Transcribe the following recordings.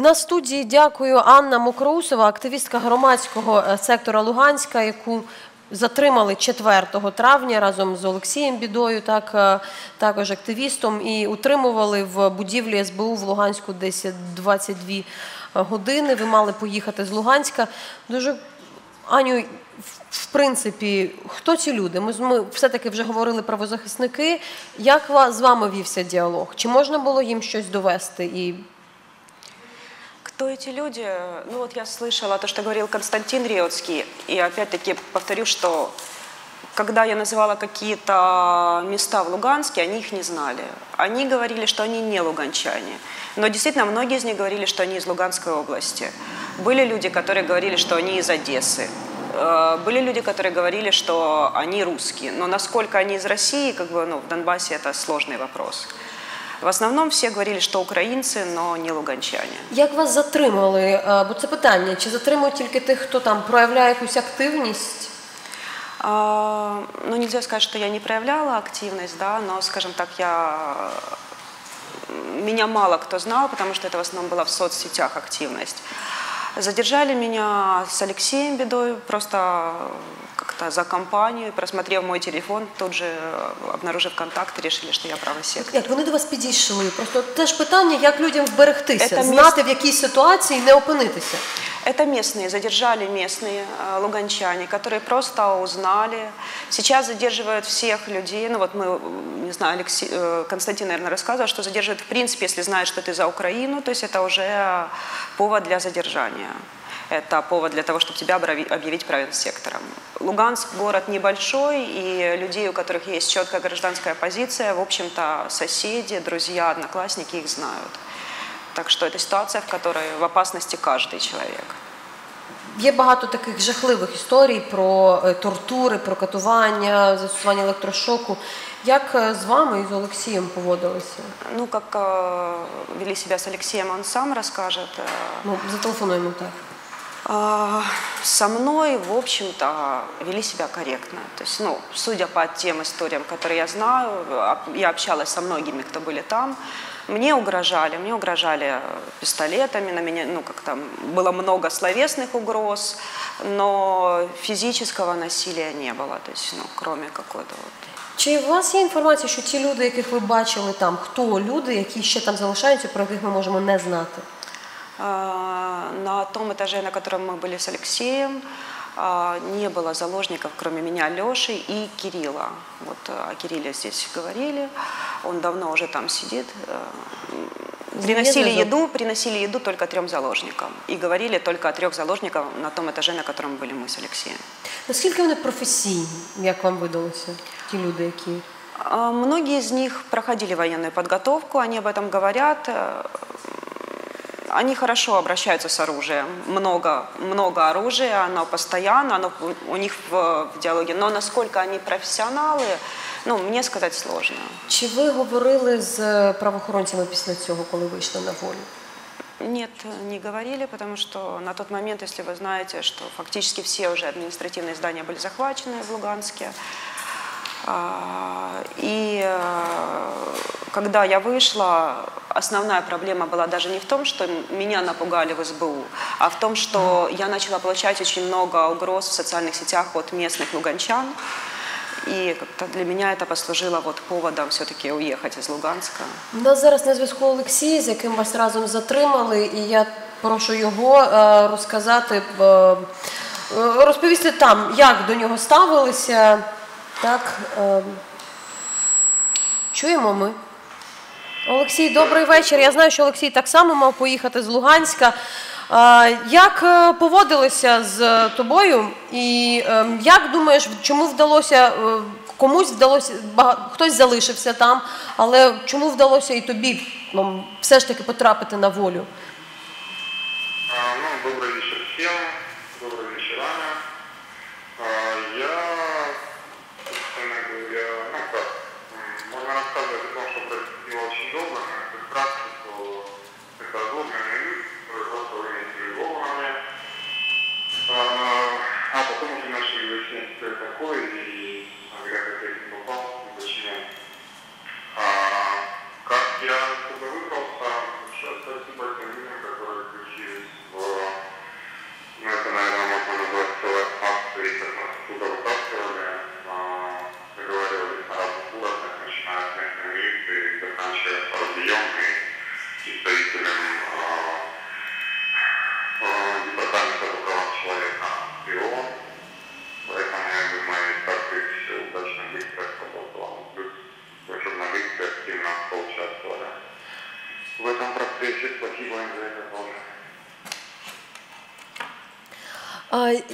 В нас в студії дякую Анна Мокроусова, активістка громадського е, сектора Луганська, яку затримали 4 травня разом з Олексієм Бідою, так, е, також активістом, і утримували в будівлі СБУ в Луганську десь 22 години. Ви мали поїхати з Луганська. Дуже Аню, в- принципі, хто ці люди? Ми, ми все-таки вже говорили правозахисники. Як з вами вівся діалог? Чи можна було їм щось довести? І Кто эти люди? Ну вот я слышала то, что говорил Константин Реутский, и опять-таки повторю, что когда я называла какие-то места в Луганске, они их не знали. Они говорили, что они не луганчане. Но действительно, многие из них говорили, что они из Луганской области. Были люди, которые говорили, что они из Одессы. Э, Были люди, которые говорили, что они русские. Но насколько они из России, как бы, ну, в Донбассе это сложный вопрос. В основном все говорили, что украинцы, но не луганчане. як вас затримали? Е, Бо це питання: чи затримують тільки тих, хто там проявляє якусь активність? А, Ну, нельзя сказать, что я не проявляла активность, да, но, скажем так, я меня мало кто знал, потому что это в основном была в соцсетях активность. Задержали меня с Алексеем Бедой, просто как-то за компанию, просмотрев мой телефон, тут же обнаружив контакты, решили, что я правосек. Як вони до вас підійшли? Просто теж питання, як людям вберегтися, Це знати в якій ситуації не опинитися. Это местные, задержали местные э, луганчане, которые просто узнали. Сейчас задерживают всех людей. Ну вот мы, не знаю, Алексей, э, Константин, наверное, рассказывал, что задерживают в принципе, если знают, что ты за Украину, то есть это уже повод для задержания. Это повод для того, чтобы тебя объявить правым сектором. Луганск город небольшой, и людей, у которых есть четкая гражданская позиция, в общем-то, соседи, друзья, одноклассники их знают. Так что это ситуация, в которой в опасности каждый человек. Є багато таких жахливих історій про е, тортури, про катування, застосування електрошоку. Як е, з вами і з Олексієм поводилися? Ну, как э, вели себя с Алексеем, он сам расскажет. Э, Ну, зателефонуємо так. а, со мной, в общем-то, вели себя корректно. То есть, ну, судя по тем историям, которые я знаю, об- я общалась со многими, кто были там, мне угрожали, мне угрожали э, пистолетами, на меня, ну, как там, было много словесных угроз, но физического насилия не было, то есть, ну, кроме какой-то вот Чи у вас є інформація, що ті люди, яких ви бачили там, хто люди, які ще там залишаються, про яких ми можемо не знати? А, На том этаже, на котором мы были с Алексеем, а, не было заложников, кроме меня, Леши и Кирилла. Вот э, о Кирилле здесь говорили. Он давно уже там сидит. Э, Приносили Заезд еду, приносили еду только трем заложникам. И говорили только о трех заложниках на том этаже, на котором были мы с Алексеем. Наскільки вони професійні, як вам видалося, ті люди, які А, Многие из них проходили военную подготовку, они об этом говорят. они хорошо обращаются с оружием. Много, много оружия, оно постоянно, оно у них в, в диалоге. Но насколько они профессионалы, ну, мне сказать сложно. Чи ви говорили з е, правоохоронцями після цього, коли вийшли на волю? Нет, не говорили, потому что на тот момент, если вы знаете, что фактически все уже административные здания были захвачены в Луганске. А, И э, когда я вышла, основная проблема была даже не в том, что м- меня напугали в СБУ, а в том, что я начала получать очень много угроз в социальных сетях от местных луганчан. И как-то для меня это послужило вот поводом все-таки уехать из Луганска. У нас зараз на зв'язку Олексій, з яким вас разом затримали, і я прошу його е, розказати, е, е, розповісти там, як до нього ставилися. Так, е, чуємо ми. Олексій, добрий вечір. Я знаю, що Олексій так само мав поїхати з Луганська. Е, Як е, поводилися з тобою, і е, як думаєш, чому вдалося е, комусь вдалося хтось залишився там, але чому вдалося і тобі ну, все ж таки потрапити на волю? А, Ну, добрый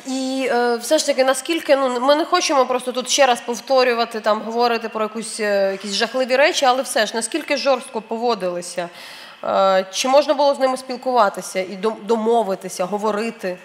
і е, все ж таки, наскільки ну ми не хочемо просто тут ще раз повторювати, там говорити про якусь е, якісь жахливі речі, але все ж наскільки жорстко поводилися? Е, чи можна було з ними спілкуватися і домовитися, говорити?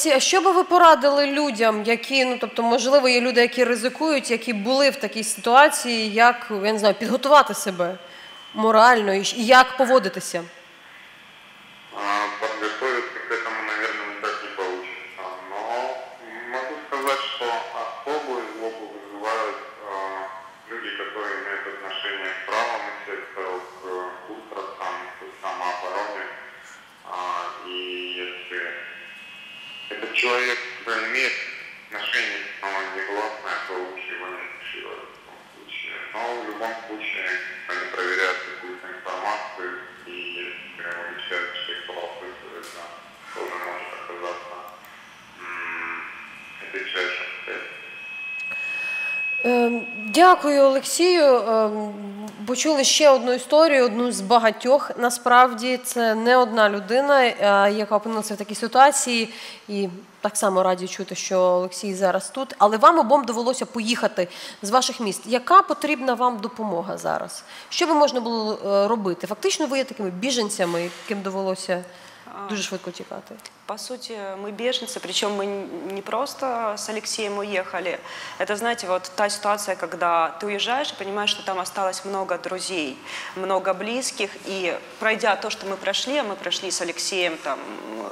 Олексій, а що би ви порадили людям, які, ну тобто, можливо, є люди, які ризикують, які були в такій ситуації, як я не знаю, підготувати себе морально і як поводитися? Дякую, Олексію. Почули ще одну історію, одну з багатьох. Насправді це не одна людина, е, яка опинилася в такій ситуації, і так само раді чути, що Олексій зараз тут. Але вам обом довелося поїхати з ваших міст. Яка потрібна вам допомога зараз? Що би можна було е, робити? Фактично, ви є такими біженцями, яким довелося дуже швидко тікати. По сути, мы беженцы, причем мы не просто с Алексеем уехали. Это, знаете, вот та ситуация, когда ты уезжаешь и понимаешь, что там осталось много друзей, много близких, и пройдя то, что мы прошли, а мы прошли с Алексеем там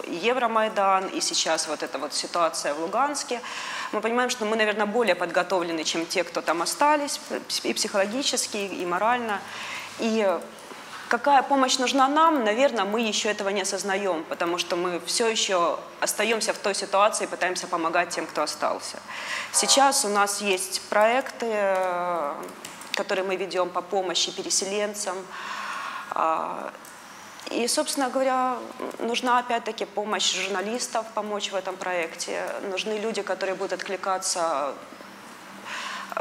Евромайдан, и сейчас вот эта вот ситуация в Луганске, мы понимаем, что мы, наверное, более подготовлены, чем те, кто там остались, и психологически, и морально. И Какая помощь нужна нам, наверное, мы еще этого не осознаем, потому что мы все еще остаемся в той ситуации и пытаемся помогать тем, кто остался. Сейчас у нас есть проекты, э, которые мы ведем по помощи переселенцам. А, И, собственно говоря, нужна опять-таки помощь журналистов помочь в этом проекте. Нужны люди, которые будут откликаться,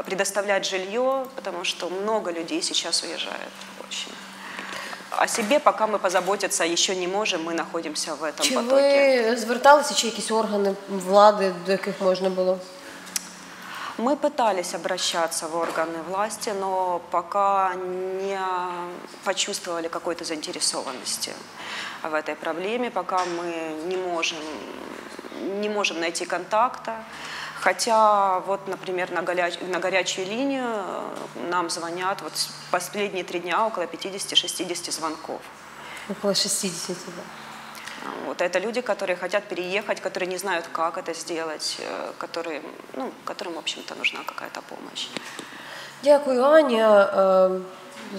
предоставлять жилье, потому что много людей сейчас уезжает очень. О себе пока мы позаботиться еще не можем, мы находимся в этом Чи потоке. ви зверталися, чи якісь органи влади, до яких можна було? Мы пытались обращаться в органы власти, но пока не почувствовали какой-то заинтересованности в этой проблеме, пока мы не можем, не можем найти контакта. Хотя вот, например, на, голя- на горячую линию э, нам звонят вот с- последние три дня около 50-60 звонков. Около 60, да. Вот это люди, которые хотят переехать, которые не знают, как это сделать, э, которые, ну, которым, в общем-то, нужна какая-то помощь. Дякую, Аня. Е,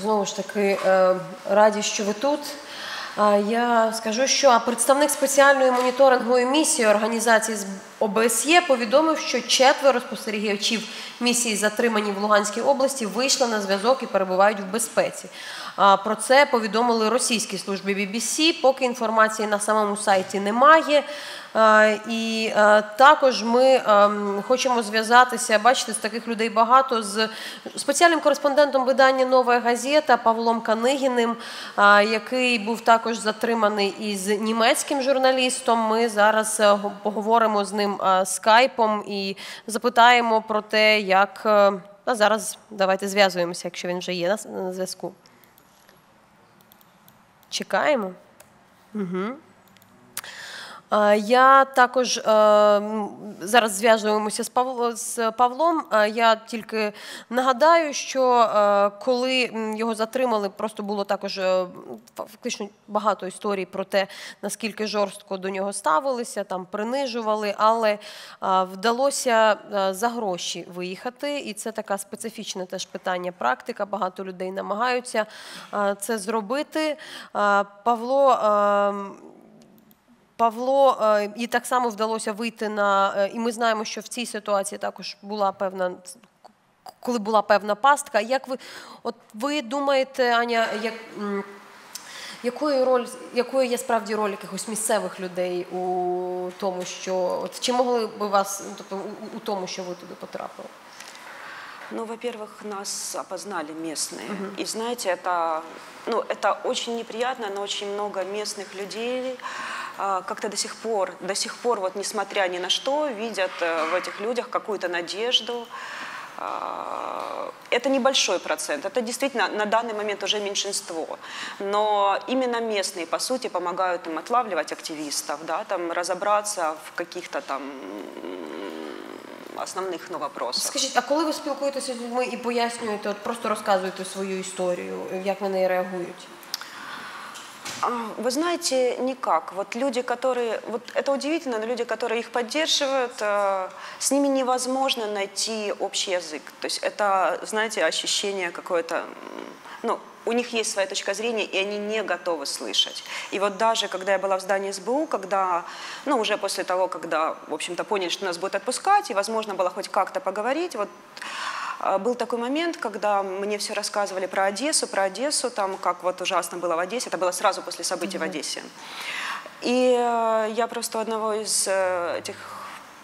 Знову ж таки, е, раді, що ви тут. А Я скажу, що представник спеціальної моніторингової місії організації з ОБСЄ повідомив, що четверо спостерігачів місії, затримані в Луганській області, вийшли на зв'язок і перебувають в безпеці. Про це повідомили російські служби BBC, поки інформації на самому сайті немає. І також ми ем, хочемо зв'язатися, бачите, з таких людей багато з спеціальним кореспондентом видання Нова газета Павлом Канигіним, який був також затриманий із німецьким журналістом. Ми зараз поговоримо з ним е, скайпом і запитаємо про те, як е, а зараз давайте зв'язуємося, якщо він вже є на, зв'язку. Чекаємо. Е, Я також е, зараз зв'язуємося з з Павлом. Е, Я тільки нагадаю, що е, коли його затримали, просто було також е, фактично багато історій про те, наскільки жорстко до нього ставилися, там принижували, але е, вдалося е, за гроші виїхати, і це така специфічне теж питання. Практика. Багато людей намагаються е, це зробити. Е, Павло. е, Павло, е, і так само вдалося вийти на. е, І ми знаємо, що в цій ситуації також була певна. Коли була певна пастка, як ви от ви думаєте, Аня, як, м, якою роль, якою є справді роль якихось місцевих людей у тому, що от чи могли би вас, ну, тобто у, у тому, що ви туди потрапили? Ну, во-первых, нас опознали местные. И знаете, это, ну, это очень неприятно, но очень много местных людей а, как-то до сих пор, до сих пор, вот несмотря ни на что, видят э, в этих людях какую-то надежду. А, Это небольшой процент, это действительно на данный момент уже меньшинство. Но именно местные, по сути, помогают им отлавливать активистов, да, там, разобраться в каких-то там м, основних ну, вопросах. Скажіть, а коли ви спілкуєтеся з людьми і пояснюєте, от просто розказуєте свою історію, як на неї реагують? А, Вы знаете, никак. Вот люди, которые, вот это удивительно, но люди, которые их поддерживают, э, с ними невозможно найти общий язык. То есть это, знаете, ощущение какое-то, ну, у них есть своя точка зрения, и они не готовы слышать. И вот даже когда я была в здании СБУ, когда, ну, уже после того, когда, в общем-то, поняли, что нас будут отпускать, и возможно было хоть как-то поговорить, вот был такой момент, когда мне все рассказывали про Одессу, про Одессу, там, как вот ужасно было в Одессе. Это было сразу после событий в Одессе. И э, я просто одного из э, этих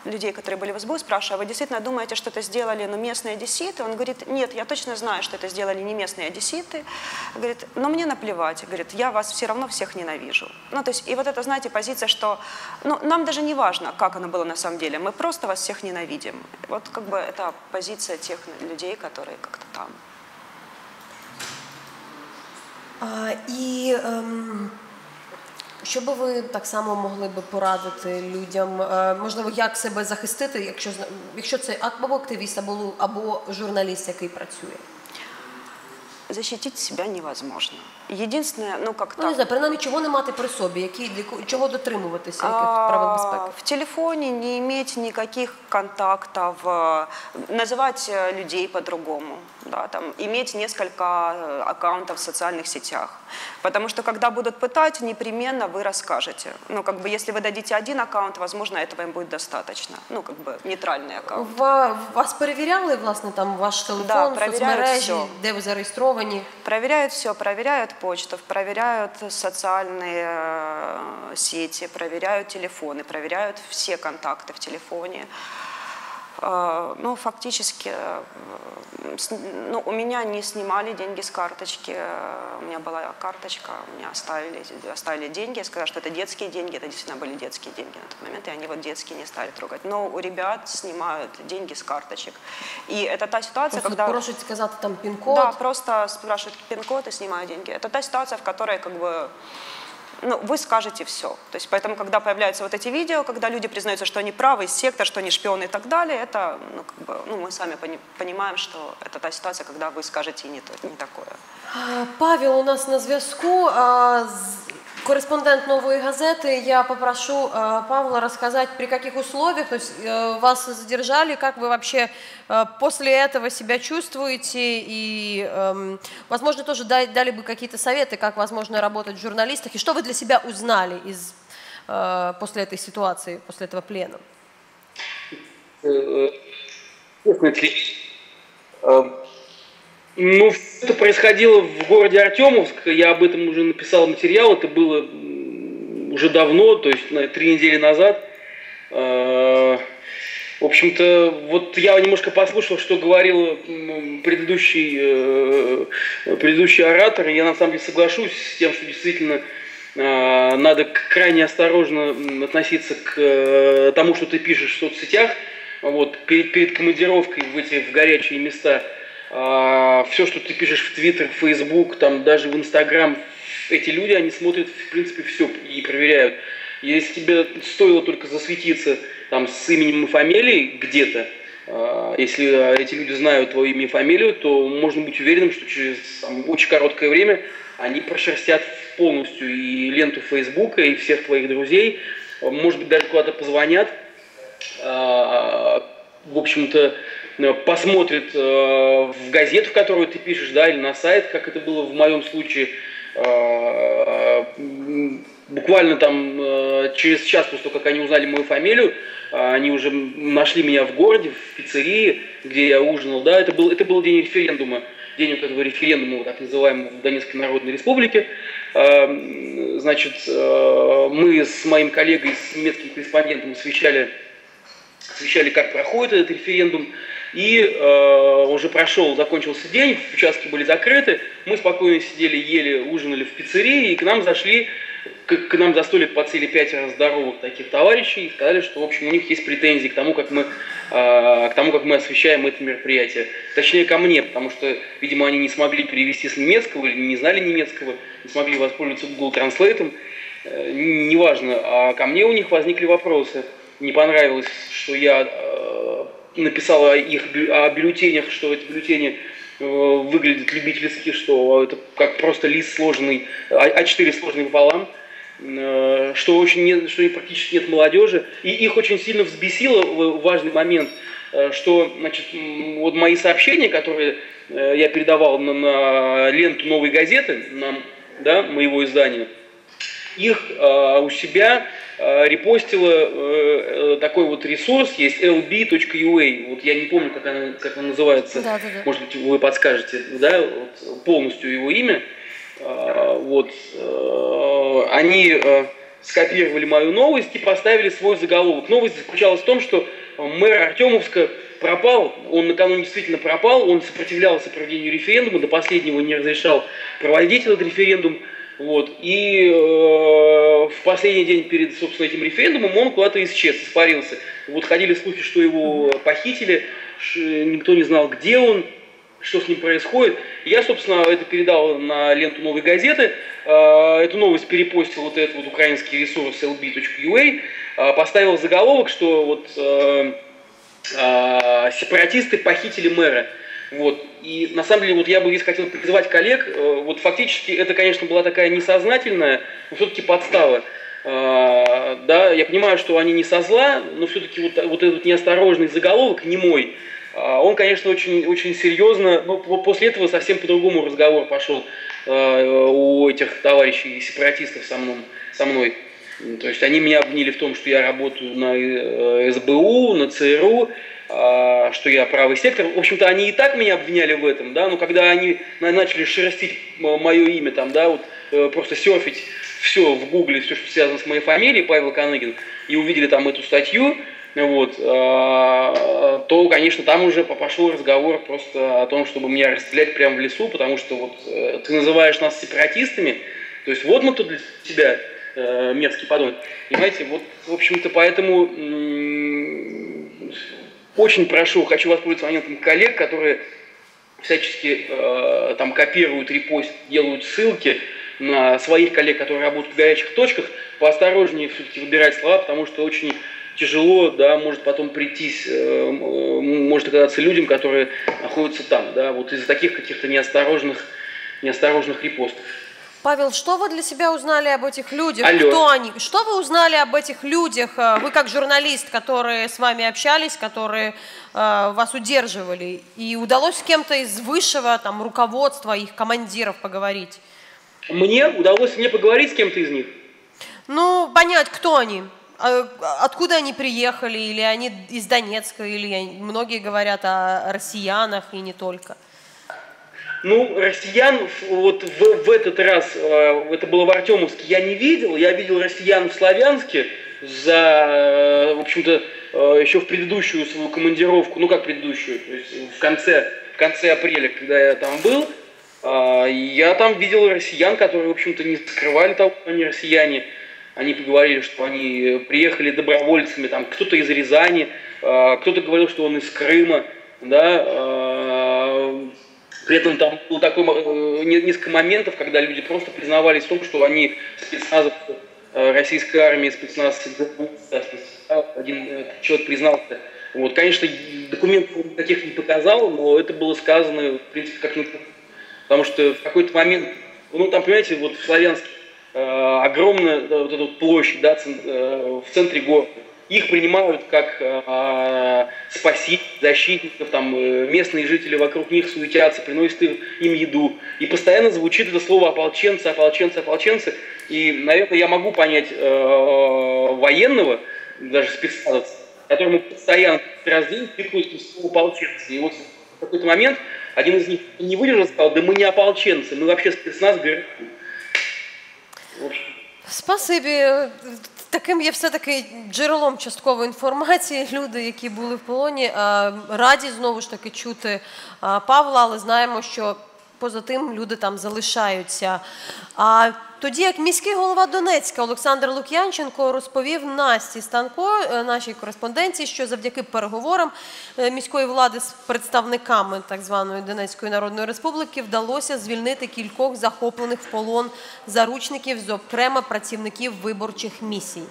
людей, которые были в СБУ, спрашиваю, а вы действительно думаете, что это сделали ну, местные одесситы? Он говорит, нет, я точно знаю, что это сделали не местные одесситы. Говорит, но мне наплевать. Говорит, я вас все равно всех ненавижу. Ну, то есть, и вот это, знаете, позиция, что ну, нам даже не важно, как оно было на самом деле, мы просто вас всех ненавидим. Вот как бы это позиция тех людей, которые как-то там. А, і ем, що би ви так само могли би порадити людям, е, можливо, як себе захистити, якщо зна- якщо це або активіст, або, або журналіст, який працює? Защитить себя невозможно. Единственное, ну как Ну, не так, знаю, принаймні, чого не мати при собі, які, для ко- чого дотримуватися, яких А, правил безпеки? В телефоне не иметь никаких контактов, э, называть э, людей по-другому, да, там, иметь несколько э, аккаунтов в социальных сетях. Потому что когда будут пытать, непременно вы расскажете. Ну, как бы, если вы дадите один аккаунт, возможно, этого им будет достаточно. Ну, как бы, нейтральный аккаунт. Ва- Вас перевіряли, власне, там ваш телефон, перевіряють соцмережі, всьо. де ви зареєстровані? ви? Проверяют все, проверяют почту, проверяют социальные э, сети, проверяют телефоны, проверяют все контакты в телефоне. Э, Ну, фактически, э, ну, у меня не снимали деньги с карточки, э, у меня была карточка, у меня оставили, оставили деньги, сказали, что это детские деньги, это действительно были детские деньги на тот момент, и они вот детские не стали трогать. Но у ребят снимают деньги с карточек. И это та ситуация, Просто когда... просять сказати там пін-код. Да, просто спрашивают пин-код и снимают деньги. Это та ситуация, в которой как бы ну, вы скажете все. То есть поэтому, когда появляются вот эти видео, когда люди признаются, что они правый сектор, что они шпионы и так далее, это, ну, как бы, ну, мы сами пони- понимаем, что это та ситуация, когда вы скажете не, то, не такое. Е, Павел у нас на зв'язку. Корреспондент «Новой газеты». Я попрошу э, Павла рассказать, при каких условиях то есть, э, вас задержали, как вы вообще э, после этого себя чувствуете, и, эм, возможно, тоже дай- дали бы какие-то советы, как возможно работать в журналистах, и что вы для себя узнали из, э, после этой ситуации, после этого плена? э, э, Ну, это происходило в городе Артемовск. Я об этом уже написал материал. Это было уже давно, то есть на три недели назад. Э, В общем-то, вот я немножко послушал, что говорил предыдущий, э, предыдущий оратор, и я на самом деле соглашусь с тем, что действительно э, надо крайне осторожно относиться к э, тому, что ты пишешь в соцсетях. Вот, перед, перед командировкой в эти в горячие места все, что ты пишешь в Твиттер, Фейсбук, там даже в Инстаграм, эти люди, они смотрят, в принципе, все и проверяют. Если тебе стоило только засветиться там с именем и фамилией где-то, а, если эти люди знают твое имя и фамилию, то можно быть уверенным, что через там, очень короткое время они прошерстят полностью и ленту Фейсбука, и всех твоих друзей, может быть, даже куда-то позвонят, а, в общем-то, посмотрят а, в газету, в которую ты пишешь, да, или на сайт, как это было в моем случае, буквально там через час после того, как они узнали мою фамилию, они уже нашли меня в городе, в пиццерии, где я ужинал, да, это был, это был день референдума, день вот этого референдума, так называемого в Донецкой Народной Республике. Значит, мы с моим коллегой, с немецким корреспондентом освещали, освещали как проходит этот референдум, и э, уже прошел, закончился день, участки были закрыты, мы спокойно сидели, ели, ужинали в пиццерии, и к нам зашли к, к нам за столик подсели пятеро здоровых таких товарищей и сказали, что, в общем, у них есть претензии к тому, как мы, э, к тому, как мы освещаем это мероприятие. Точнее, ко мне, потому что, видимо, они не смогли перевести с немецкого или не знали немецкого, не смогли воспользоваться Google Translate, э, неважно. А ко мне у них возникли вопросы. Не понравилось, что я э, написал о их о бюллетенях, что эти бюллетени э, выглядят любительски, что это как просто лист сложенный, А4 сложенный пополам, э, что, очень нет, что практически нет молодежи. И их очень сильно взбесило важный момент, э, что значит, вот мои сообщения, которые я передавал на, на ленту новой газеты, на, да, моего издания, их у себя Э, репостила э, э, такой вот ресурс, есть lb.ua, вот я не помню, как, она, как он называется, да, да, да. может быть, вы подскажете, да, вот, полностью его имя. Вот, они скопировали мою новость и поставили свой заголовок. Новость заключалась в том, что мэр Артемовска пропал, он накануне действительно пропал, он сопротивлялся проведению референдума, до последнего не разрешал проводить этот референдум, вот. И э, в последний день перед, собственно, этим референдумом он куда-то исчез, испарился. Вот ходили слухи, что его похитили, никто не знал, где он, что с ним происходит. Я, собственно, это передал на ленту новой газеты. Э, эту новость перепостил вот этот вот украинский ресурс lb.ua, э, поставил заголовок, что вот э, э, сепаратисты похитили мэра. Вот. И на самом деле вот я бы здесь хотел призвать коллег, э, вот фактически это, конечно, была такая несознательная, но все-таки подстава. А, да, я понимаю, что они не со зла, но все-таки вот, вот этот неосторожный заголовок, не мой, а, он, конечно, очень, очень серьезно, но после этого совсем по-другому разговор пошел а, у этих товарищей сепаратистов со мной. Со мной. То есть они меня обвинили в том, что я работаю на э, СБУ, на ЦРУ, а, что я правый сектор. В общем-то, они и так меня обвиняли в этом, да, но когда они начали шерстить мое имя, там, да, вот э, просто серфить все в гугле, все, что связано с моей фамилией, Павел Каныгин, и увидели там эту статью, вот, а, то, конечно, там уже пошел разговор просто о том, чтобы меня расстрелять прямо в лесу, потому что вот э, ты называешь нас сепаратистами, то есть вот мы тут для тебя э, мерзкий подонок. Понимаете, вот, в общем-то, поэтому очень прошу, хочу воспользоваться моментом коллег, которые всячески э, там копируют, репостят, делают ссылки на своих коллег, которые работают в горячих точках, поосторожнее все-таки выбирать слова, потому что очень тяжело, да, может потом прийтись, э, может оказаться людям, которые находятся там, да, вот из-за таких каких-то неосторожных, неосторожных репостов. Павел, что вы для себя узнали об этих людях? Алло. Кто они? Что вы узнали об этих людях? Э, вы как журналист, которые с вами общались, которые э, вас удерживали, и удалось с кем-то из высшего там руководства, их командиров поговорить? Мне удалось не поговорить с кем-то из них. Ну, понять, кто они. А, откуда они приехали, или они из Донецка, или многие говорят о россиянах и не только. Ну, россиян вот в, в этот раз, э, это было в Артемовске, я не видел. Я видел россиян в Славянске за, в общем-то, э, еще в предыдущую свою командировку, ну как предыдущую, в конце, в конце апреля, когда я там был, я там видел россиян, которые, в общем-то, не скрывали того, что они россияне. Они поговорили, что они приехали добровольцами, там кто-то из Рязани, кто-то говорил, что он из Крыма, да, при этом там было такое, э, несколько моментов, когда люди просто признавались в том, что они спецназовцы, э, российской армии спецназ один э, человек признался. Вот, конечно, документов таких не показал, но это было сказано, в принципе, как на Потому что в какой-то момент, ну там, понимаете, вот в Славянске э, огромная вот эта вот площадь, да, в центре города. Их принимают как э, спасителей, защитников, там э, местные жители вокруг них суетятся, приносят им, им еду. И постоянно звучит это слово ополченцы, ополченцы, ополченцы. И, наверное, я могу понять э, военного, даже спецназовца, которому постоянно день тыкают слово ополченцы. И вот в какой-то момент один из них не выдержал, сказал, да мы не ополченцы, мы вообще спецназ ГРУ. Спасибі. Таким є все-таки джерелом часткової інформації. Люди, які були в полоні, е, раді знову ж таки чути е, Павла, але знаємо, що поза тим люди там залишаються. Тоді, як міський голова Донецька Олександр Лук'янченко розповів Насті Станко, е, нашій кореспонденції, що завдяки переговорам е, міської влади з представниками так званої Донецької Народної Республіки вдалося звільнити кількох захоплених в полон заручників, зокрема працівників виборчих місій.